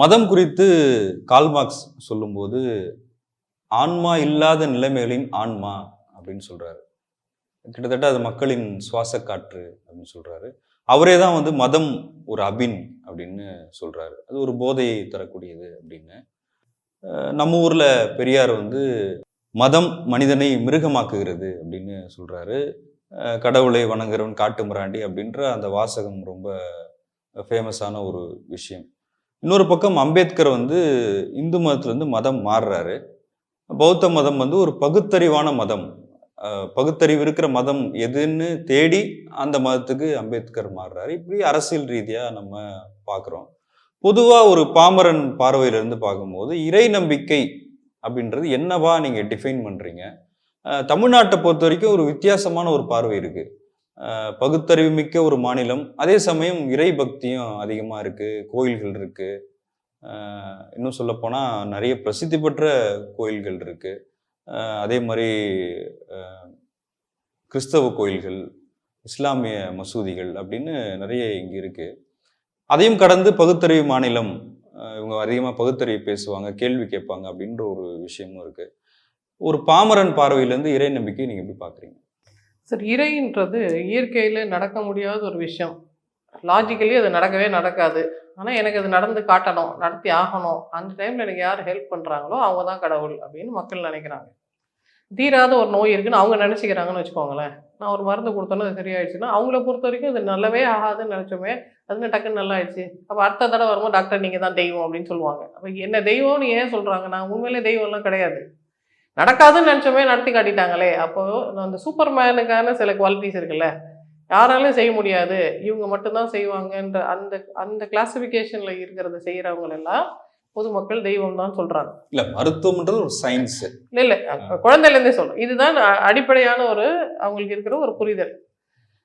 மதம் குறித்து கால்மார்க்ஸ் சொல்லும்போது ஆன்மா இல்லாத நிலைமைகளின் ஆன்மா அப்படின்னு சொல்றாரு. கிட்டத்தட்ட அது மக்களின் சுவாச காற்று அப்படின்னு சொல்றாரு. அவரே தான் வந்து மதம் ஒரு அபின் அப்படின்னு சொல்றாரு. அது ஒரு போதையை தரக்கூடியது அப்படின்னு. நம்ம ஊர்ல பெரியார் வந்து மதம் மனிதனை மிருகமாக்குகிறது அப்படின்னு சொல்றாரு. கடவுளை வணங்குறவன் காட்டு மிராண்டி அப்படின்ற அந்த வாசகம் ரொம்ப ஃபேமஸான ஒரு விஷயம். இன்னொரு பக்கம் அம்பேத்கர் வந்து இந்து மதத்துலேருந்து மதம் மாறுறாரு. பௌத்த மதம் வந்து ஒரு பகுத்தறிவான மதம். பகுத்தறிவு இருக்கிற மதம் எதுன்னு தேடி அந்த மதத்துக்கு அம்பேத்கர் மாறுறாரு. இப்படி அரசியல் ரீதியாக நம்ம பார்க்குறோம் பொதுவாக ஒரு பாமரன் பார்வையிலிருந்து பார்க்கும்போது இறை நம்பிக்கை அப்படின்றது என்னவா நீங்கள் டிஃபைன் பண்ணுறீங்க தமிழ்நாட்டை பொறுத்த வரைக்கும் ஒரு வித்தியாசமான ஒரு பார்வை இருக்குது பகுத்தறிவு மிக்க ஒரு மாநிலம். அதே சமயம் இறை பக்தியும் அதிகமாக இருக்குது கோயில்கள் இருக்குது இன்னும் சொல்லப்போனால் நிறைய பிரசித்தி பெற்ற கோயில்கள் இருக்குது அதே மாதிரி கிறிஸ்தவ கோயில்கள் இஸ்லாமிய மசூதிகள் அப்படின்னு நிறைய இங்கே இருக்குது அதையும் கடந்து பகுத்தறிவு மாநிலம் இவங்க அதிகமாக பகுத்தறிவு பேசுவாங்க கேள்வி கேட்பாங்க அப்படின்ற ஒரு விஷயமும் இருக்குது ஒரு பாமரன் பார்வையிலேருந்து இறை நம்பிக்கை நீங்கள் எப்படி பார்க்குறீங்க சார் இறைன்றது இயற்கையில் நடக்க முடியாத ஒரு விஷயம். லாஜிக்கலி அது நடக்கவே நடக்காது. ஆனால் எனக்கு அது நடந்து காட்டணும் நடத்தி ஆகணும். அந்த டைமில் எனக்கு யார் ஹெல்ப் பண்ணுறாங்களோ அவங்க தான் கடவுள் அப்படின்னு மக்கள் நினைக்கிறாங்க. தீராத ஒரு நோய் இருக்குன்னு அவங்க நினச்சிக்கிறாங்கன்னு வச்சுக்கோங்களேன். நான் ஒரு மருந்து கொடுத்தோன்னே அது சரியாயிடுச்சுன்னா அவங்கள பொறுத்த வரைக்கும் அது நல்லவே ஆகாதுன்னு நினச்சோமே அதுன்னு டக்குன்னு நல்லா ஆயிடுச்சு அப்போ அடுத்த தடவை வரும்போது டாக்டர் நீங்கள் தான் தெய்வம் அப்படின்னு சொல்லுவாங்க. அப்போ என்ன தெய்வம்னு ஏன் சொல்கிறாங்க நான் உண்மையிலே தெய்வம்லாம் கிடையாது. நடக்காதுன்னு நினச்சோமே நடத்தி காட்டிட்டாங்களே. அப்போ அந்த சூப்பர் மேனுக்கான சில குவாலிட்டிஸ் இருக்குல்ல. யாராலையும் செய்ய முடியாது. இவங்க மட்டும்தான் செய்வாங்கன்ற அந்த அந்த கிளாசிஃபிகேஷனில் இருக்கிறத செய்கிறவங்க எல்லாம் பொதுமக்கள் தெய்வம் தான் சொல்கிறாங்க இல்லை மருத்துவம்ன்றது ஒரு சயின்ஸ் இல்லை இல்லை. குழந்தையிலேருந்தே சொல்கிறோம் இதுதான் அடிப்படையான ஒரு அவங்களுக்கு இருக்கிற ஒரு புரிதல்.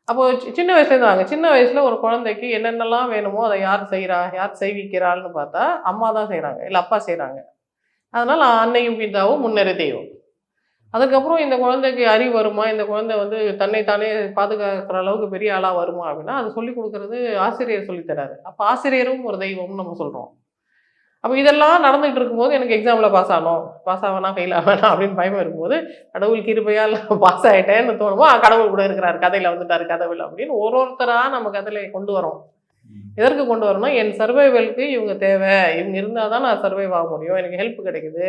அப்போ சின்ன வயசுலேருந்து வாங்க. சின்ன வயசுல ஒரு குழந்தைக்கு என்னென்னலாம் வேணுமோ அதை யார் செய்கிறா யார் செய்விக்கிறாள்னு பார்த்தா அம்மா தான் செய்கிறாங்க இல்லை அப்பா செய்கிறாங்க அதனால் அன்னையும் பிதாவும் முன்னரே தெய்வம் அதுக்கப்புறம் இந்த குழந்தைக்கு அறிவு வருமா? இந்த குழந்தை வந்து தன்னைத்தானே பாதுகாக்கிற அளவுக்கு பெரிய ஆளாக வருமா அப்படின்னா அது சொல்லி கொடுக்கறது ஆசிரியர் சொல்லித்தராரு அப்போ ஆசிரியரும் ஒரு தெய்வம்னு நம்ம சொல்கிறோம் அப்போ இதெல்லாம் நடந்துகிட்டு இருக்கும்போது எனக்கு எக்ஸாமில் பாஸ் ஆகணும் பாஸ் ஆவேனா ஃபெயில் ஆகணும் அப்படின்னு பயம் இருக்கும்போது கடவுள் கிருப்பையால் பாஸ் ஆகிட்டேன்னு தோணுமோ கடவுள் கூட இருக்கிறார் கதையில் வந்துட்டார் கடவுள் அப்படின்னு ஒரு ஒருத்தராக நம்ம கதையில கொண்டு வரோம். எதற்கு கொண்டு வரணும் என் சர்வைவலுக்கு இவங்க தேவை. இவங்க இருந்தால் தான் நான் சர்வைவ் ஆக முடியும். எனக்கு ஹெல்ப் கிடைக்குது.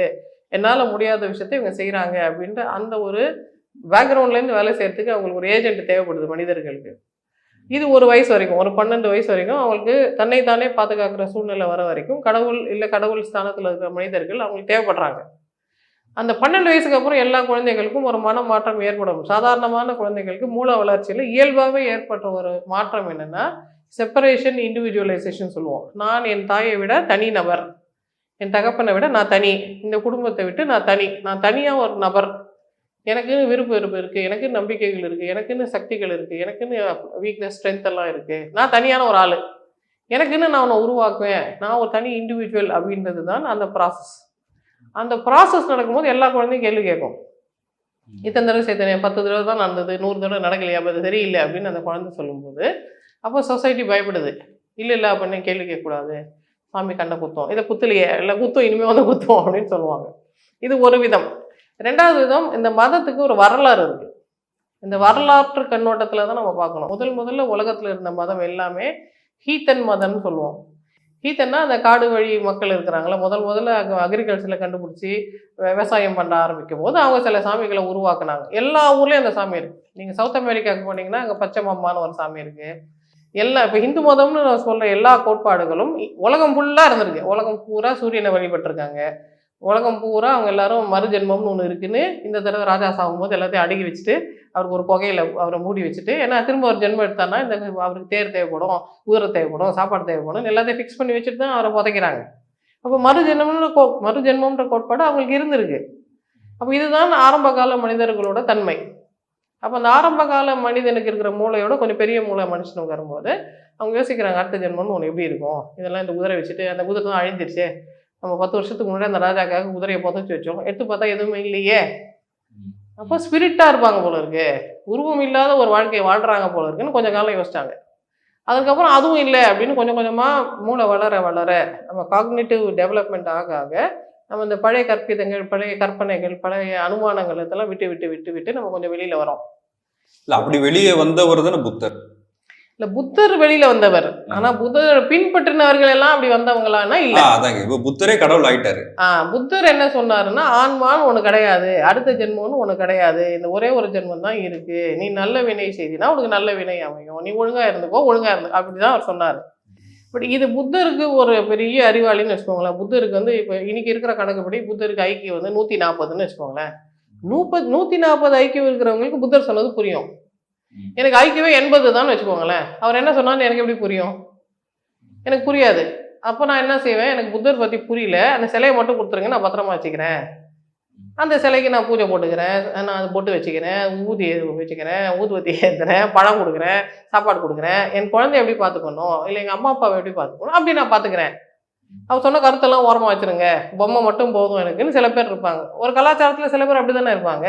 என்னால் முடியாத விஷயத்தை இவங்க செய்கிறாங்க அப்படின்ற அந்த ஒரு பேக்ரவுண்ட்லேருந்து வேலை செய்கிறதுக்கு அவங்களுக்கு ஒரு ஏஜென்ட் தேவைப்படுது மனிதர்களுக்கு. இது ஒரு வயசு வரைக்கும் ஒரு பன்னெண்டு வயசு வரைக்கும் அவங்களுக்கு தன்னைத்தானே பாதுகாக்கிற சூழ்நிலை வர வரைக்கும் கடவுள் இல்லை கடவுள் ஸ்தானத்தில் இருக்கிற மனிதர்கள் அவங்களுக்கு தேவைப்படுறாங்க. அந்த பன்னெண்டு வயசுக்கு அப்புறம் எல்லா குழந்தைகளுக்கும் ஒரு மன மாற்றம் ஏற்படும். சாதாரணமான குழந்தைகளுக்கு மூல வளர்ச்சியில் இயல்பாகவே ஏற்பட்ட ஒரு மாற்றம் என்னென்னா செப்பரேஷன் இண்டிவிஜுவலைசேஷன் சொல்லுவோம். நான் என் தாயை விட தனி நபர். என் தகப்பனை விட நான் தனி. இந்த குடும்பத்தை விட்டு நான் தனி. நான் தனியாக ஒரு நபர். எனக்குன்னு விருப்ப வெறுப்பு இருக்குது எனக்கு நம்பிக்கைகள் இருக்குது எனக்குன்னு சக்திகள் இருக்குது எனக்குன்னு வீக்னஸ் ஸ்ட்ரென்த் எல்லாம் இருக்குது நான் தனியான ஒரு ஆள். எனக்குன்னு நான் உன்னை உருவாக்குவேன். நான் ஒரு தனி இண்டிவிஜுவல் அப்படின்றது தான் அந்த ப்ராசஸ் அந்த ப்ராசஸ் நடக்கும்போது எல்லா குழந்தையும் கேள்வி கேட்கும். இத்தனை தடவை சேர்த்தேன் பத்து தடவை தான் நடந்தது நூறு தடவை நடக்கலையா அப்போ அது சரியில்லை அப்படின்னு அந்த குழந்தை சொல்லும்போது அப்போ சொசைட்டி பயப்படுது. இல்லை இல்லை அப்படின்னு கேள்வி கேட்கக்கூடாது? சாமி கண்ணை குத்தம். இதை குத்தலையே இல்லை குத்தம் இனிமேல் வந்து குத்தம் அப்படின்னு சொல்லுவாங்க. இது ஒரு விதம். ரெண்டாவது விதம் இந்த மதத்துக்கு ஒரு வரலாறு இருக்குது இந்த வரலாற்று கண்ணோட்டத்தில் தான் நம்ம பார்க்கணும். முதல் முதல்ல உலகத்தில் இருந்த மதம் எல்லாமே ஹீத்தன் மதம்னு சொல்லுவோம் ஹீத்தன்னா அந்த காடு வழி மக்கள் இருக்கிறாங்களா முதல் முதல்ல அக்ரிகல்ச்சரில் கண்டுபிடிச்சி விவசாயம் பண்ண ஆரம்பிக்கும் போது அவங்க சில சாமிகளை உருவாக்குனாங்க. எல்லா ஊர்லேயும் அந்த சாமி இருக்குது நீங்கள் சவுத் அமெரிக்காவுக்கு போனீங்கன்னா அங்கே பச்சை ஒரு சாமி இருக்குது எல்லா இப்போ இந்து மதம்னு நான் சொல்கிற எல்லா கோட்பாடுகளும் உலகம் ஃபுல்லாக இருந்திருக்கு. உலகம் பூரா சூரியனை வழிபட்டிருக்காங்க. உலகம் பூரா அவங்க எல்லாரும் மறுஜென்மம்னு ஒன்று இருக்குன்னு இந்த தடவை ராஜா சாகும்போது எல்லாத்தையும் அடுக்கி வச்சுட்டு அவருக்கு ஒரு புகையில அவரை மூடி வச்சுட்டு ஏன்னா திரும்ப ஒரு ஜென்மம் எடுத்தான்னா இந்த அவருக்கு தேர் தேவைப்படும் குதிரை தேவைப்படும் சாப்பாடு தேவைப்படும் எல்லாத்தையும் ஃபிக்ஸ் பண்ணி வச்சுட்டு தான் அவரை புதைக்கிறாங்க. அப்போ மறுஜென்மம்னு கோ மறுஜென்மம்ன்ற கோட்பாடு அவங்களுக்கு இருந்திருக்கு. அப்போ இதுதான் ஆரம்ப கால மனிதர்களோட தன்மை. அப்போ அந்த ஆரம்ப கால மனிதனுக்கு இருக்கிற மூளையோட கொஞ்சம் பெரிய மூளை மனுஷனுக்கு வரும்போது அவங்க யோசிக்கிறாங்க அடுத்த ஜென்மம்னு ஒன்று எப்படி இருக்கும்? இதெல்லாம் இந்த குதிரை வச்சுட்டு அந்த குதிரை தான் அழிஞ்சிருச்சே. நம்ம பத்து வருஷத்துக்கு முன்னாடி அந்த ராஜாக்காக குதிரையை புதைச்சி வச்சோம். எடுத்து பார்த்தா எதுவுமே இல்லையே. அப்போ ஸ்பிரிட்டாக இருப்பாங்க போல இருக்கு. உருவம் இல்லாத ஒரு வாழ்க்கையை வாழ்கிறாங்க போல இருக்குன்னு கொஞ்சம் காலம் யோசிச்சாங்க. அதுக்கப்புறம் அதுவும் இல்லை அப்படின்னு கொஞ்சம் கொஞ்சமாக மூளை வளர வளர நம்ம காக்னேட்டிவ் டெவலப்மெண்ட் ஆக ஆக நம்ம இந்த பழைய கற்பிதங்கள் பழைய கற்பனைகள் பழைய அனுமானங்கள் இதெல்லாம் விட்டு விட்டு விட்டு விட்டு நம்ம கொஞ்சம் வெளியில் வரோம். இல்லை அப்படி வெளியே வந்தவர் தானே புத்தர். இல்லை புத்தர் வெளியில் வந்தவர். ஆனால் புத்தர் பின்பற்றினவர்கள் எல்லாம் அப்படி வந்தவங்களான்னா இல்லை. அதாங்க. இப்ப புத்தரே கடவுள் ஆயிட்டாரு. ஆ புத்தர் என்ன சொன்னாருன்னா ஆன்மான்னு ஒன்று கிடையாது அடுத்த ஜென்மம்னு ஒன்று கிடையாது. இந்த ஒரே ஒரு ஜென்மம் தான் இருக்கு. நீ நல்ல வினை செய்தினா உனக்கு நல்ல வினை அமையும். நீ ஒழுங்கா இருந்துக்கோ ஒழுங்கா இருந்து அப்படிதான் அவர் சொன்னார். பட் இது புத்தருக்கு ஒரு பெரிய அறிவாளின்னு வச்சுக்கோங்களேன். புத்தருக்கு வந்து இப்போ இன்னைக்கு இருக்கிற கணக்குப்படி புத்தருக்கு ஐக்கியம் வந்து நூற்றி நாற்பதுன்னு வச்சுக்கோங்களேன். நூப்பது நூற்றி நாற்பது ஐக்கியம் இருக்கிறவங்களுக்கு புத்தர் சொன்னது புரியும். எனக்கு ஐக்கியவே எண்பது தான் வச்சுக்கோங்களேன். அவர் என்ன சொன்னான்னு எனக்கு எப்படி புரியும்? எனக்கு புரியாது. அப்போ நான் என்ன செய்வேன்? எனக்கு புத்தர் பற்றி புரியல. அந்த சிலையை மட்டும் கொடுத்துருங்க நான் பத்திரமா வச்சுக்கிறேன். அந்த சிலைக்கு நான் பூஜை போட்டுக்கிறேன். நான் அது பொட்டு வச்சுக்கிறேன். ஊதி வச்சுக்கிறேன். ஊதுவத்தி ஏற்றுறேன் பழம் கொடுக்குறேன். சாப்பாடு கொடுக்குறேன். என் குழந்தைய எப்படி பார்த்துக்கணும் இல்லை எங்கள் அம்மா அப்பாவை எப்படி பார்த்துக்கணும் அப்படி நான் பார்த்துக்கிறேன் அவர் சொன்ன கருத்தெல்லாம் ஓரமாக வச்சுருங்க. பொம்மை மட்டும் போதும் எனக்குன்னு சில பேர் இருப்பாங்க. ஒரு கலாச்சாரத்தில் சில பேர் அப்படி தானே இருப்பாங்க.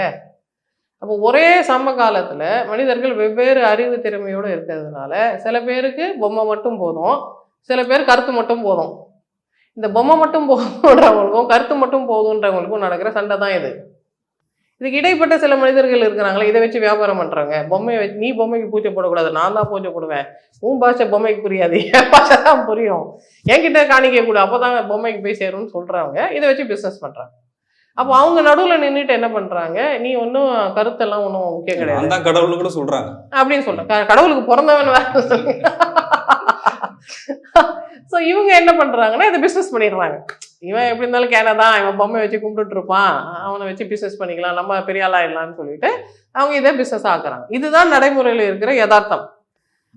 அப்போ ஒரே சம காலத்தில் மனிதர்கள் வெவ்வேறு அறிவு திறமையோடு இருக்கிறதுனால சில பேருக்கு பொம்மை மட்டும் போதும் சில பேர் கருத்து மட்டும் போதும். இந்த பொம்மை மட்டும் போதுன்றவங்களுக்கும் கருத்து மட்டும் போதுன்றவங்களுக்கும் நடக்கிற சண்டை தான் இது. இதுக்கு இடைப்பட்ட சில மனிதர்கள் இருக்கிறாங்களே இதை வச்சு வியாபாரம் பண்றாங்க. பொம்மையை வச்சு நீ பொம்மைக்கு பூஜை போடக்கூடாது நான் தான் பூஜை போடுவேன். உன் பாஷை பொம்மைக்கு புரியாது என் பாஷை தான் புரியும். என்கிட்ட காணிக்க கூட அப்போதான் பொம்மைக்கு போய் சேரும்னு சொல்றாங்க. இதை வச்சு பிஸ்னஸ் பண்றாங்க. அப்போ அவங்க நடுவுல நின்றுட்டு என்ன பண்றாங்க? நீ ஒன்றும் கருத்தெல்லாம் ஒன்றும் முக்கியம் கிடையாது. நான் தான் கடவுள்னு கூட சொல்றாங்க. அப்படின்னு சொல்றேன். க- கடவுளுக்கு பிறந்தவன் வேற. சொல்லுங்க ஸோ இவங்க என்ன பண்றாங்கன்னா இதை பிஸ்னஸ் பண்ணிடுறாங்க. இவன் எப்படி இருந்தாலும் கேனை தான் இவன் பொம்மை வச்சு கும்பிட்டுட்டு இருப்பான். அவனை வச்சு பிஸ்னஸ் பண்ணிக்கலாம். நம்ம பெரிய ஆளாயிடலாம்னு சொல்லிட்டு அவங்க இதை பிஸ்னஸ் ஆக்குறாங்க. இதுதான் நடைமுறையில் இருக்கிற யதார்த்தம்.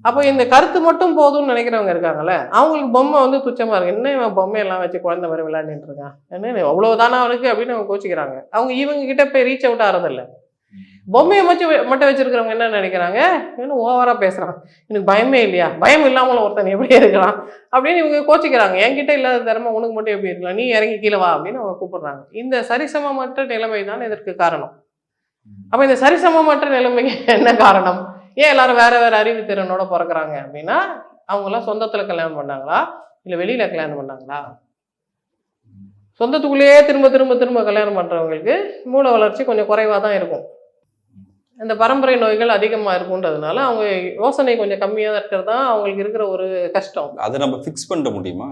அப்போ இந்த கருத்து மட்டும் போதும்னு நினைக்கிறவங்க இருக்காங்கல்ல அவங்களுக்கு பொம்மை வந்து துச்சமா இருக்கு. என்ன இவன் பொம்மையெல்லாம் வச்சு குழந்தை மாதிரி விளையாண்டுட்டு இருக்கான்? என்ன அவ்வளவுதானா அவனுக்கு அப்படின்னு அவங்க கோச்சிக்கிறாங்க. அவங்க இவங்க கிட்ட போய் ரீச் அவுட் ஆறதில்ல. பொம்மையை வச்சு மட்டும் வச்சிருக்கிறவங்க என்ன நினைக்கிறாங்க? இன்னும் ஓவரா பேசுறான். எனக்கு பயமே இல்லையா? பயம் இல்லாமல் ஒருத்தன் எப்படி இருக்கலாம் அப்படின்னு இவங்க கோச்சிக்கிறாங்க. என்கிட்ட இல்லாத திறமை உனக்கு மட்டும் எப்படி இருக்கலாம் நீ இறங்கி கீழே வா அப்படின்னு அவங்க கூப்பிடுறாங்க. இந்த சரிசமமற்ற நிலைமை தான் இதற்கு காரணம். அப்ப இந்த சரிசமமற்ற நிலைமைக்கு என்ன காரணம்? ஏன் எல்லாரும் வேற வேற அறிவு திறனோட பிறக்குறாங்க அப்படின்னா அவங்கெல்லாம் சொந்தத்துல கல்யாணம் பண்ணாங்களா? இல்ல வெளியில கல்யாணம் பண்ணாங்களா? சொந்தத்துக்குள்ளேயே திரும்ப திரும்ப திரும்ப கல்யாணம் பண்றவங்களுக்கு மூளை வளர்ச்சி கொஞ்சம் குறைவா தான் இருக்கும். இந்த பரம்பரை நோய்கள் அதிகமா இருக்குன்றதுனால அவங்க யோசனை கொஞ்சம் கம்மியா இருக்கிறது தான் அவங்களுக்கு இருக்கிற ஒரு கஷ்டம். அதை நம்ம ஃபிக்ஸ் பண்ண முடியுமா?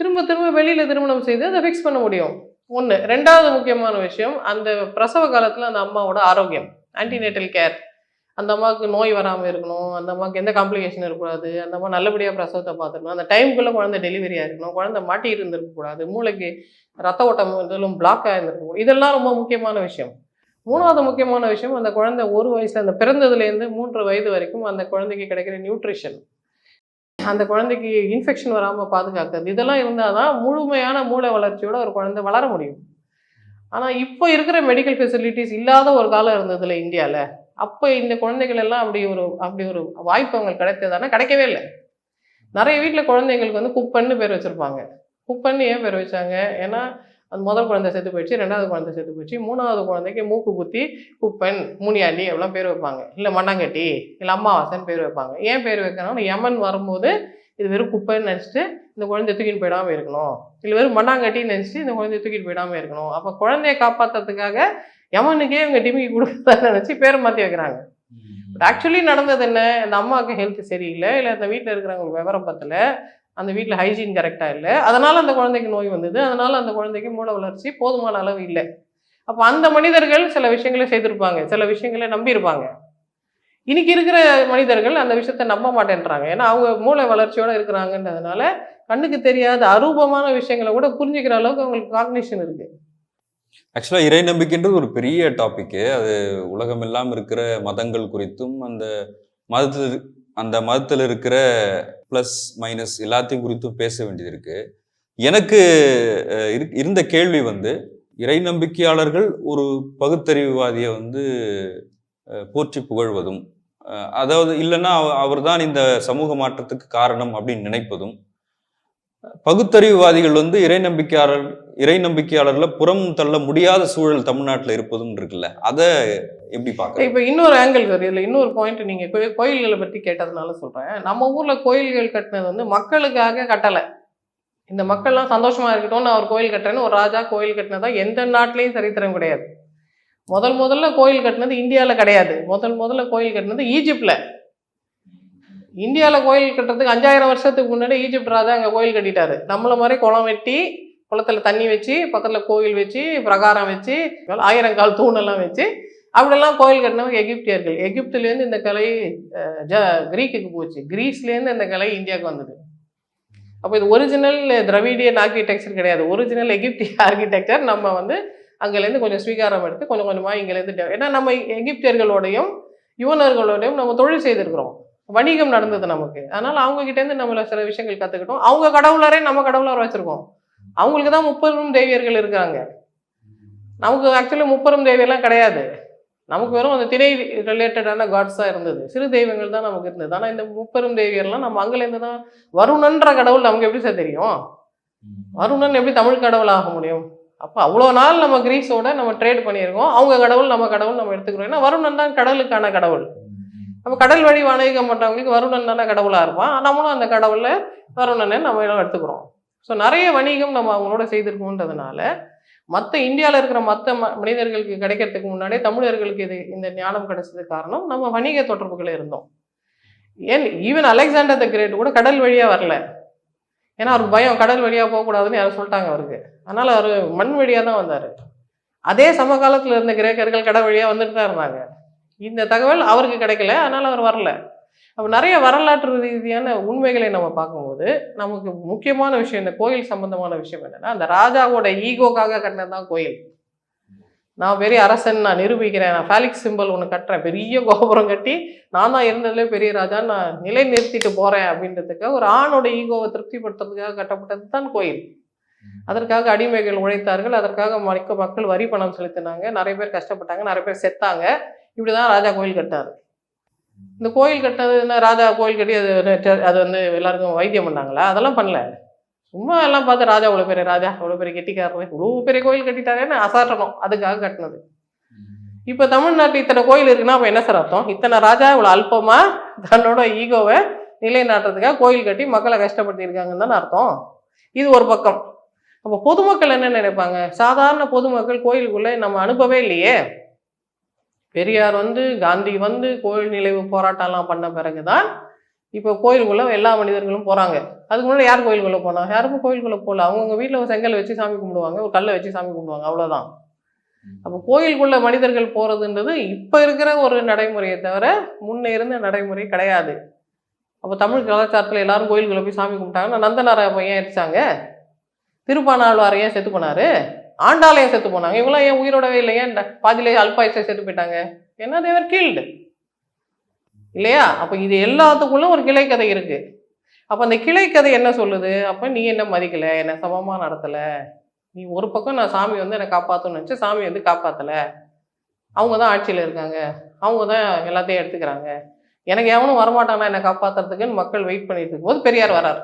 திரும்ப திரும்ப வெளியில திருமணம் செய்து அதை ஃபிக்ஸ் பண்ண முடியும். ஒன்று ரெண்டாவது முக்கியமான விஷயம் அந்த பிரசவ காலத்துல அந்த அம்மாவோட ஆரோக்கியம் ஆன்டிநேட்டல் கேர் அந்த அம்மாவுக்கு நோய் வராமல் இருக்கணும் அந்த அம்மாவுக்கு எந்த காம்ப்ளிகேஷன் இருக்கக்கூடாது அந்த அம்மா நல்லபடியாக பிரசவத்தை பார்த்துக்கணும். அந்த டைமுக்குள்ளே குழந்தை டெலிவரியாக இருக்கணும். குழந்தை மாட்டி இருந்திருக்கக்கூடாது மூளைக்கு ரத்த ஓட்டம் இதெல்லாம் பிளாக் ஆகிருந்திருக்கும் இதெல்லாம் ரொம்ப முக்கியமான விஷயம். மூணாவது முக்கியமான விஷயம் அந்த குழந்தை ஒரு வயசில் அந்த பிறந்ததுலேருந்து மூன்று வயது வரைக்கும் அந்த குழந்தைக்கு கிடைக்கிற நியூட்ரிஷன் அந்த குழந்தைக்கு இன்ஃபெக்ஷன் வராமல் பாதுகாக்கிறது. இதெல்லாம் இருந்தால் தான் முழுமையான மூளை வளர்ச்சியோட ஒரு குழந்தை வளர முடியும். ஆனால் இப்போ இருக்கிற மெடிக்கல் ஃபெசிலிட்டிஸ் இல்லாத ஒரு காலம் இருந்ததில்ல இந்தியாவில் அப்போ இந்த குழந்தைகள் எல்லாம் அப்படி ஒரு அப்படி ஒரு வாய்ப்பு அவங்களுக்கு கிடைத்ததானா கிடைக்கவே இல்லை. நிறைய வீட்டில் குழந்தைங்களுக்கு வந்து குப்பன்னு பேர் வச்சுருப்பாங்க. குப்பன்னு ஏன் பேர் வச்சாங்க? ஏன்னா அந்த முதல் குழந்தை செத்து போயிடுச்சு ரெண்டாவது குழந்தை செத்து போயிடுச்சு மூணாவது குழந்தைக்கு மூக்கு குத்தி குப்பன் முனியாண்டி அப்படிலாம் பேர் வைப்பாங்க. இல்லை மண்ணாங்கட்டி இல்லை அம்மாவாசைன்னு பேர் வைப்பாங்க. ஏன் பேர் வைக்கிறாங்கன்னா யமன் வரும்போது இது வெறும் குப்பைன்னு நினச்சிட்டு இந்த குழந்தைய தூக்கிட்டு போயிடாமல் இருக்கணும். இல்லை வெறும் மண்ணாங்கட்டின்னு நினச்சிட்டு இந்த குழந்தைய தூக்கிட்டு போயிடாமல் இருக்கணும். அப்போ குழந்தைய காப்பாற்றுறதுக்காக யமனுக்கே இவங்க டிமிக்கி கொடுக்குறதா நினச்சி பேரை மாற்றி வைக்கிறாங்க. பட் ஆக்சுவலி நடந்தது என்ன? இந்த அம்மாவுக்கு ஹெல்த் சரியில்லை. இல்லை அந்த வீட்டில் இருக்கிறவங்களுக்கு விவரம் பத்தல. அந்த வீட்டில் ஹைஜீன் கரெக்டாக இல்லை. அதனால அந்த குழந்தைக்கு நோய் வந்தது. அதனால அந்த குழந்தைக்கு மூளை வளர்ச்சி போதுமான அளவு இல்லை. அப்போ அந்த மனிதர்கள் சில விஷயங்களை செய்திருப்பாங்க. சில விஷயங்களை நம்பியிருப்பாங்க. இன்னைக்கு இருக்கிற மனிதர்கள் அந்த விஷயத்த நம்ப மாட்டேன்றாங்க. ஏன்னா அவங்க மூளை வளர்ச்சியோட இருக்கிறாங்கன்றதுனால கண்ணுக்கு தெரியாத அரூபமான விஷயங்களை கூட புரிஞ்சுக்கிற அளவுக்கு அவங்களுக்கு காக்னிஷன் இருக்கு. ஆக்சுவலாக இறை நம்பிக்கைன்றது ஒரு பெரிய டாபிக்கு அது உலகமெல்லாம் இருக்கிற மதங்கள் குறித்தும் அந்த மதத்தில் அந்த மதத்தில் இருக்கிற ப்ளஸ் மைனஸ் எல்லாத்தையும் குறித்தும் பேச வேண்டியது இருக்கு. எனக்கு இருந்த கேள்வி வந்து இறை நம்பிக்கையாளர்கள் ஒரு பகுத்தறிவுவாதியை வந்து போற்றி புகழ்வதும் அதாவது இல்லைன்னா அவர் தான் இந்த சமூக மாற்றத்துக்கு காரணம் அப்படின்னு நினைப்பதும் பகுத்தறிவுவாதிகள் வந்து இறை நம்பிக்கையாளர் இறை நம்பிக்கையாளர்ல புறம் தள்ள முடியாத சூழல் தமிழ்நாட்டில் இருப்பதும் இருக்குல்ல அதை எப்படி பார்க்க இப்போ இன்னொரு ஆங்கிள் சார் இதில் இன்னொரு பாயிண்ட் நீங்கள் கோயில்களை பற்றி கேட்டதுனால சொல்கிறேன் நம்ம ஊரில் கோயில்கள் கட்டினது வந்து மக்களுக்காக கட்டலை. இந்த மக்கள்லாம் சந்தோஷமா இருக்கட்டும் நான் ஒரு கோயில் கட்டுறேன்னு ஒரு ராஜா கோயில் கட்டினதா எந்த நாட்டிலையும் சரித்திரம் கிடையாது. முதல் முதல்ல கோயில் கட்டினது இந்தியாவில் கிடையாது. முதல் முதல்ல கோயில் கட்டினது ஈஜிப்டில். இந்தியாவில் கோயில் கட்டுறதுக்கு அஞ்சாயிரம் வருஷத்துக்கு முன்னாடி ஈஜிப்ட் ராஜா அங்கே கோயில் கட்டிட்டாரு. நம்மளை மாதிரி குளம் வெட்டி குளத்துல தண்ணி வச்சு பக்கத்தில் கோயில் வச்சு பிரகாரம் வச்சு ஆயிரங்கால் தூணெல்லாம் வச்சு அப்படிலாம் கோயில் கட்டினவங்க எகிப்தியர்கள். எகிப்துலேருந்து இந்த கலை ஜ கிரீக்குக்கு போச்சு. கிரீஸ்லேருந்து இந்த கலை இந்தியாவுக்கு வந்தது. அப்போ இது ஒரிஜினல் திராவிடியன் ஆர்கிடெக்சர் கிடையாது. ஒரிஜினல் எகிப்திய ஆர்கிடெக்சர் நம்ம வந்து அங்கேருந்து கொஞ்சம் ஸ்வீகாரம் எடுத்து கொஞ்சம் கொஞ்சமாக இங்கேருந்து ஏன்னா நம்ம எகிப்தியர்களோடையும் யுவனர்களோடையும் நம்ம தொழில் செய்திருக்கிறோம். வணிகம் நடந்தது நமக்கு. அதனால அவங்க கிட்டேருந்து நம்மள சில விஷயங்கள் கற்றுக்கிட்டோம் அவங்க கடவுளரே நம்ம கடவுளார வச்சிருக்கோம். அவங்களுக்கு தான் முப்பெரும் தேவியர்கள் இருக்காங்க. நமக்கு ஆக்சுவலி முப்பெரும் தேவியெல்லாம் கிடையாது. நமக்கு வெறும் அந்த திரை ரிலேட்டடான காட்ஸ் தான் இருந்தது. சிறு தெய்வங்கள் தான் நமக்கு இருந்தது. ஆனால் இந்த முப்பெரும் தேவியர்லாம் நம்ம அங்கேருந்து தான் வருணன்ற கடவுள் நமக்கு எப்படி சார் தெரியும்? வருணன் எப்படி தமிழ் கடவுள் ஆக முடியும்? அப்போ அவ்வளோ நாள் நம்ம கிரீஸோட நம்ம ட்ரேட் பண்ணியிருக்கோம். அவங்க கடவுள் நம்ம கடவுள் நம்ம எடுத்துக்கிறோம். ஏன்னா வருணன் தான் கடவுளுக்கான கடவுள். அப்போ கடல் வழி வணிகம் பண்ணுறவங்களுக்கு வருணன் தானே கடவுளாக இருப்பான். நம்மளும் அந்த கடவுளில் வருணனை நம்ம எல்லாம் எடுத்துக்கிறோம். ஸோ நிறைய வணிகம் நம்ம அவங்களோட செய்திருக்கோன்றதுனால மற்ற இந்தியாவில் இருக்கிற மற்ற ம மனிதர்களுக்கு கிடைக்கிறதுக்கு முன்னாடியே தமிழர்களுக்கு இது இந்த ஞானம் கிடைச்சதுக்கு காரணம் நம்ம வணிக தொடர்புகள் இருந்தோம். ஏன் ஈவன் அலெக்சாண்டர் த கிரேட் கூட கடல் வழியாக வரல. ஏன்னா அவருக்கு பயம் கடல் வழியாக போகக்கூடாதுன்னு யாரும் சொல்லிட்டாங்க அவருக்கு. அதனால் அவர் மண் வழியாக தான் வந்தார். அதே சமகாலத்தில் இருந்த கிரேக்கர்கள் கடல் வழியாக வந்துட்டு தான் இருந்தாங்க. இந்த தகவல் அவருக்கு கிடைக்கல அதனால் அவர் வரல. அப்போ நிறைய வரலாற்று ரீதியான உண்மைகளை நம்ம பார்க்கும்போது நமக்கு முக்கியமான விஷயம் இந்த கோயில் சம்பந்தமான விஷயம் என்னென்னா அந்த ராஜாவோட ஈகோக்காக கட்டினது தான் கோயில். நான் பெரிய அரசன் நான் நிரூபிக்கிறேன் நான் ஃபேலிக்ஸ் சிம்பிள் ஒன்று கட்டுறேன் பெரிய கோபுரம் கட்டி நான் தான் இருந்ததுலேயே பெரிய ராஜா நான் நிலை நிறுத்திட்டு போகிறேன் அப்படின்றதுக்கு ஒரு ஆணோட ஈகோவை திருப்திப்படுத்துறதுக்காக கட்டப்பட்டது தான் கோயில். அதற்காக அடிமைகள் உழைத்தார்கள் அதற்காக மக்க மக்கள் வரி பணம் செலுத்தினாங்க நிறைய பேர் கஷ்டப்பட்டாங்க நிறைய பேர் செத்தாங்க. இப்படிதான் ராஜா கோயில் கட்டாரு இந்த கோயில் கட்டினதுன்னா ராஜா கோயில் கட்டி அது அது வந்து எல்லாருக்கும் வைத்தியம் பண்ணாங்களா? அதெல்லாம் பண்ணல. சும்மா எல்லாம் பார்த்து ராஜா அவ்வளோ பெரிய ராஜா அவ்வளோ பெரிய கெட்டிக்காரர் இவ்வளோ பெரிய கோயில் கட்டிட்டாரேன்னு அசாட்டணும் அதுக்காக கட்டினது. இப்போ தமிழ்நாட்டில் இத்தனை கோயில் இருக்குன்னா அப்போ என்ன சார் அர்த்தம்? இத்தனை ராஜா இவ்வளோ அல்பமா தன்னோட ஈகோவை நிலைநாட்டுறதுக்காக கோயில் கட்டி மக்களை கஷ்டப்படுத்தியிருக்காங்கன்னு தானே அர்த்தம்? இது ஒரு பக்கம். அப்போ பொதுமக்கள் என்ன நினைப்பாங்க? சாதாரண பொதுமக்கள் கோயிலுக்குள்ளே நம்ம அனுப்பவே இல்லையே. பெரியார் வந்து காந்தி வந்து கோயில் நிலைவு போராட்டம்லாம் பண்ண பிறகு தான் இப்போ கோயிலுக்குள்ளே எல்லா மனிதர்களும் போகிறாங்க அதுக்கு முன்னாடி யார் கோயிலுக்குள்ள போனாங்க யாருக்கும் கோயிலுக்குள்ளே போகல. அவங்கவுங்க வீட்டில் ஒரு செங்கல் வச்சு சாமி கும்பிடுவாங்க ஒரு கல்லை வச்சு சாமி கும்பிடுவாங்க அவ்வளோதான் அப்போ கோயிலுக்குள்ள மனிதர்கள் போறதுன்றது இப்போ இருக்கிற ஒரு நடைமுறையை தவிர முன்னே இருந்த நடைமுறை கிடையாது. அப்போ தமிழ் கலாச்சாரத்தில் எல்லாரும் கோயிலுக்குள்ளே போய் சாமி கும்பிட்டாங்கன்னா நந்தனார ஏன் எரிச்சாங்க திருப்பானாழ்வார் ஏன் செத்து போனாரு? ஆண்டாலையும் செத்து போனாங்க. இவங்களாம் ஏன் உயிரோடவே இல்லை? ஏன் ட- பாதியிலே அல்பாயுசை செத்து போயிட்டாங்க. ஏன்னா தேவர் கீழ்டு இல்லையா? அப்போ இது எல்லாத்துக்குள்ள ஒரு கிளை கதை இருக்கு. அப்போ அந்த கிளை கதை என்ன சொல்லுது? அப்போ நீ என்ன மதிக்கல? என்னை சமமாக நடத்தலை? நீ ஒரு பக்கம் நான் சாமி வந்து என்னை காப்பாற்றணும்னு நினச்சி சாமி வந்து காப்பாற்றலை அவங்க தான் ஆட்சியில் இருக்காங்க. அவங்க தான் எல்லாத்தையும் எடுத்துக்கிறாங்க. எனக்கு எவனும் வரமாட்டானா என்னை காப்பாற்றுறதுக்குன்னு மக்கள் வெயிட் பண்ணிட்டு இருக்கும்போது பெரியார் வரார்.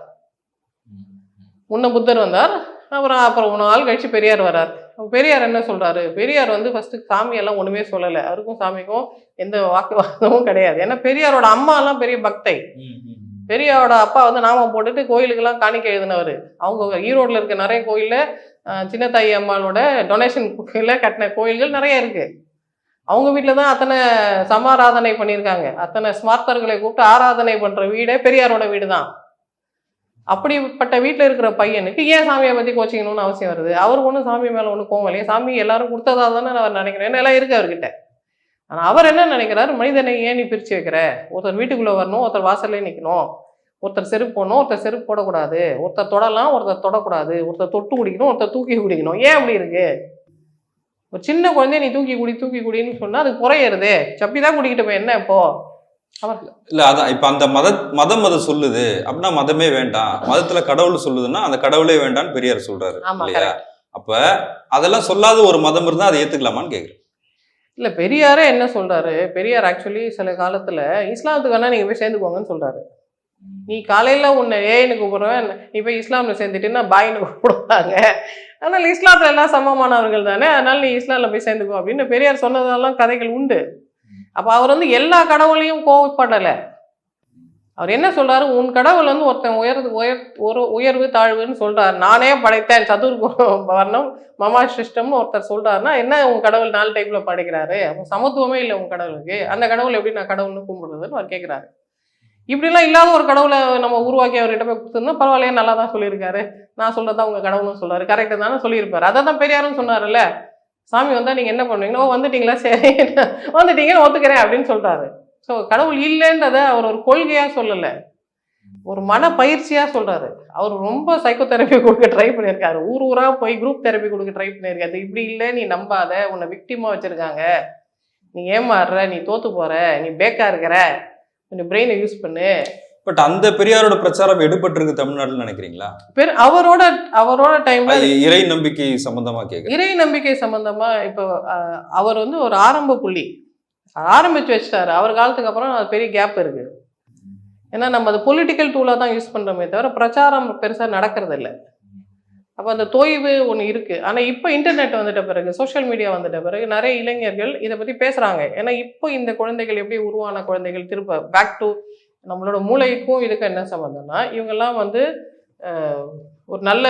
முன்ன புத்தர் வந்தார். அப்புறம் அப்புறம் ஒரு நாள் கழிச்சு பெரியார் வரார். அப்ப பெரியார் என்ன சொல்றாரு? பெரியார் வந்து ஃபர்ஸ்ட் சாமியெல்லாம் ஒண்ணுமே சொல்லலை. அவருக்கும் சாமிக்கும் எந்த வாக்குவாதமும் கிடையாது. ஏன்னா பெரியாரோட அம்மா எல்லாம் பெரிய பக்தை. பெரியாரோட அப்பா வந்து நாமம் போட்டுட்டு கோயிலுக்கெல்லாம் காணிக்கை எழுதினவர். அவங்க ஈரோட்ல இருக்க நிறைய கோயில்ல சின்னத்தாயி அம்மாளோட டொனேஷன் கட்டின கோயில்கள் நிறைய இருக்கு. அவங்க வீட்டில் தான் அத்தனை சமாராதனை பண்ணியிருக்காங்க. அத்தனை ஸ்மார்த்தர்களை கூப்பிட்டு ஆராதனை பண்ற வீடே பெரியாரோட வீடு தான் அப்படிப்பட்ட வீட்டில் இருக்கிற பையனுக்கு ஏன் சாமியை பற்றி கோச்சிக்கணும்னு அவசியம் வருது? அவர் ஒன்றும் சாமி மேலே ஒன்றும் கோவம் இல்லையா. சாமி எல்லாரும் கொடுத்ததா தானே அவர் நினைக்கிறேன் எல்லாம் இருக்கு அவர்கிட்ட. ஆனால் அவர் என்ன நினைக்கிறாரு? மனிதனை ஏன் நீ பிரித்து வைக்கிற? ஒருத்தர் வீட்டுக்குள்ளே வரணும் ஒருத்தர் வாசல்லே நிற்கணும் ஒருத்தர் செருப்பு போடணும் ஒருத்தர் செருப்பு போடக்கூடாது. ஒருத்தர் தொடலாம் ஒருத்தர் தொடக்கூடாது. ஒருத்தர் தொட்டு குடிக்கணும் ஒருத்தர் தூக்கி குடிக்கணும். ஏன் அப்படி இருக்கு? ஒரு சின்ன குழந்தைய நீ தூக்கி குடி தூக்கி குடின்னு சொன்னால் அது குறையிறது. சப்பி தான் குடிக்கிட்டு போய் என்ன இப்போ? இல்ல அதான் இப்ப அந்த மத மதம் அது சொல்லுது. அப்படின்னா மதமே வேண்டாம். மதத்துல கடவுள் சொல்லுதுன்னா அந்த கடவுளே வேண்டாம்னு பெரியார் சொல்றாரு ஆமா இல்லையா. அப்ப அதெல்லாம் சொல்லாத ஒரு மதம் இருந்தா அதை ஏத்துக்கலாமான்னு கேக்குறேன். இல்ல பெரியாரே என்ன சொல்றாரு? பெரியார் ஆக்சுவலி சில காலத்துல இஸ்லாத்துக்கு வேணா நீங்க போய் சேர்ந்துக்கோங்கன்னு சொல்றாரு. நீ காலையில உன்னை ஏன்னு கூப்பிடுவேன் நீ போய் இஸ்லாம்ல சேர்ந்துட்டேன்னா பாயின்னு கூப்பிடுவாங்க. ஆனால் இஸ்லாத்துல எல்லாம் சமமானவர்கள் தானே? அதனால நீ இஸ்லாம்ல போய் சேர்ந்துக்கோ அப்படின்னு பெரியார் சொன்னதெல்லாம் கதைகள் உண்டு. அப்போ அவர் வந்து எல்லா கடவுளையும் கோவப்படலை. அவர் என்ன சொல்றாரு? உன் கடவுள் வந்து ஒருத்தன் உயர் உயர் ஒரு உயர்வு தாழ்வுன்னு சொல்றாரு. நானே படைத்தேன். சதுர் வர்ணம் மமா சிஸ்டம்னு ஒருத்தர் சொல்றாருன்னா என்ன உன் கடவுள் நாலு டைப்ல படைக்கிறாரு? அப்போ சமத்துவமே இல்லை உன் கடவுளுக்கு. அந்த கடவுள் எப்படி நான் கடவுள்னு கும்பிடுறதுன்னு அவர் கேட்கிறாரு இப்படிலாம் இல்லாத ஒரு கடவுளை நம்ம உருவாக்கி அவர்கிட்ட போய் கொடுத்துருந்தா பரவாயில்லையே நல்லா தான் சொல்லியிருக்காரு. நான் சொல்றதா உங்க கடவுள்னு சொல்றாரு. கரெக்டு தானே சொல்லியிருப்பாரு. அதை தான் பெரியாரும் சொன்னார்ல சாமி வந்தால் நீங்கள் என்ன பண்ணுவீங்கன்னா "ஓ, வந்துட்டீங்களா? சரி. வந்துட்டீங்கன்னு ஒத்துக்கிறேன் அப்படின்னு சொல்கிறாரு ஸோ கடவுள் இல்லைன்றதை அவர் ஒரு கொள்கையாக சொல்லலை. ஒரு மன பயிற்சியாக சொல்கிறாரு அவர் ரொம்ப சைக்கோ தெரப்பி கொடுக்க ட்ரை பண்ணியிருக்காரு. ஊர் ஊராக போய் குரூப் தெரப்பி கொடுக்க ட்ரை பண்ணியிருக்காரு. இப்படி இல்லை நீ நம்பாத. உன்னை விக்டிமாக வச்சுருக்காங்க. நீ ஏமாறுற. நீ தோற்று போகிற நீ பேக்காக இருக்கிற. கொஞ்சம் பிரெயினை யூஸ் பண்ணு. பட் அந்த பெரியாரோட பிரச்சாரம் எடுபட்டிருக்கு தமிழ்நாட்டுல நினைக்கிறீங்களா? பெரு அவரோட அவரோட டைம்ல இறை நம்பிக்கை சம்பந்தமா கேக்குறேன். இறை நம்பிக்கை சம்பந்தமா இப்போ அவர் வந்து ஒரு ஆரம்ப புள்ளி. ஆரம்பிச்சு வச்சிட்டாரு. அவர் காலத்துக்கு அப்புறம் அது பெரிய கேப் இருக்கு. ஏன்னா நம்ம அது பொலிட்டிக்கல் டூலாக தான் யூஸ் பண்றோமே தவிர பிரச்சாரம் பெருசா நடக்கிறது இல்லை அப்போ அந்த தொய்வு ஒன்று இருக்கு. ஆனா இப்போ இன்டர்நெட் வந்துட்ட பிறகு சோஷியல் மீடியா வந்துட்ட பிறகு நிறைய இளைஞர்கள் இதை பத்தி பேசுறாங்க. ஏன்னா இப்போ இந்த குழந்தைகள் எப்படி உருவான குழந்தைகள் திரும்ப பேக் டு நம்மளோட மூளைக்கும் இதுக்கு என்ன சம்மந்தம்னா இவங்கெல்லாம் வந்து ஒரு நல்ல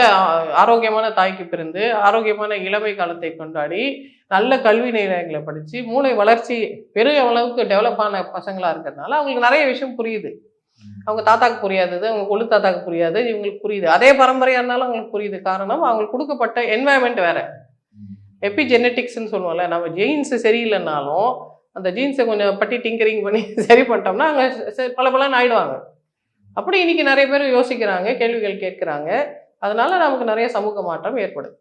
ஆரோக்கியமான தாய்க்கு பிறந்து ஆரோக்கியமான இளமை காலத்தை கொண்டாடி நல்ல கல்வி நிலையங்களை படித்து மூளை வளர்ச்சி பெரிய அளவுக்கு டெவலப் ஆன பசங்களாக இருக்கிறதுனால அவங்களுக்கு நிறைய விஷயம் புரியுது. அவங்க தாத்தாக்கு புரியாதது அவங்க கொழு தாத்தாக்கு புரியாது இவங்களுக்கு புரியுது. அதே பரம்பரையாக இருந்தாலும் அவங்களுக்கு புரியுது. காரணம் அவங்களுக்கு கொடுக்கப்பட்ட என்வாயன்மெண்ட் வேற. எபிஜெனட்டிக்ஸ்னு சொல்லுவோம்ல நம்ம ஜெயின்ஸ் சரியில்லைனாலும் அந்த ஜீன்ஸை கொஞ்சம் பட்டி டிங்கரிங் பண்ணி சரி பண்ணிட்டோம்னா அங்கே பல பலன்னு ஆயிடுவாங்க. அப்படி இன்னைக்கு நிறைய பேர் யோசிக்கிறாங்க கேள்விகள் கேட்குறாங்க. அதனால நமக்கு நிறைய சமூக மாற்றம் ஏற்படுது.